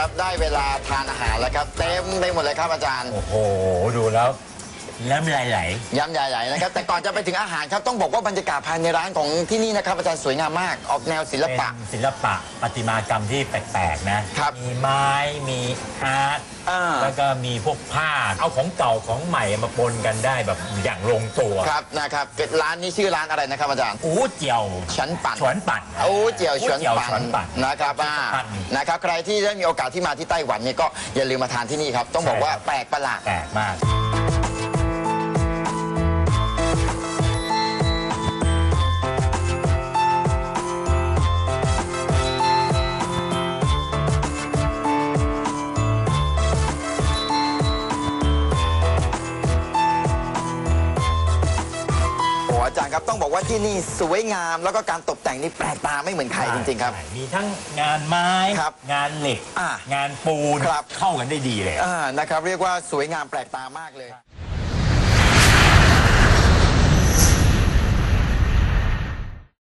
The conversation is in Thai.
ครับได้เวลาทานอาหารแล้วครับเต็มไปหมดเลยครับอาจารย์ โอ้โห ดูแล้ว น้ำลายไหล ย้ำใหญ่ๆนะครับ แต่ก่อนจะไปถึงอาหารครับต้องบอกว่าบรรยากาศภายในร้านของที่นี่นะครับอาจารย์สวยงามมาก ออกแนวศิลเป็นปะศิลปะประติมากรรมที่แปลกๆนะครับมีไม้มีอาร์ตอ่า แล้วก็มีพวกผ้าเอาของเก่าของใหม่มาปนกันได้แบบอย่างลงตัวครับนะครับร้านนี้ชื่อร้านอะไรนะครับอาจารย์ อู้เจียวชั้นปั่น ฉวนปั่นโอ้เจียวชวนอู้เจียวปั่ฉวนปั่น นะครับอ่าปั่นนะครับใครที่ได้มีโอกาสที่มาที่ไต้หวันเนี่ยก็อย่าลืมมาทานที่นี่ครับ ต้องบอกใช่ว่าครับ แปลกประหลาด แปลกมาก ครับต้องบอกว่าที่นี่สวยงามแล้วก็การตกแต่งนี่แปลกตาไม่เหมือนใครจริงๆครับ ใช่มีทั้งงานไม้ ครับงานเหล็ก อะงานปูน ครับ เข้ากันได้ดีเลย อ่านะครับเรียกว่าสวยงามแปลกตามากเลย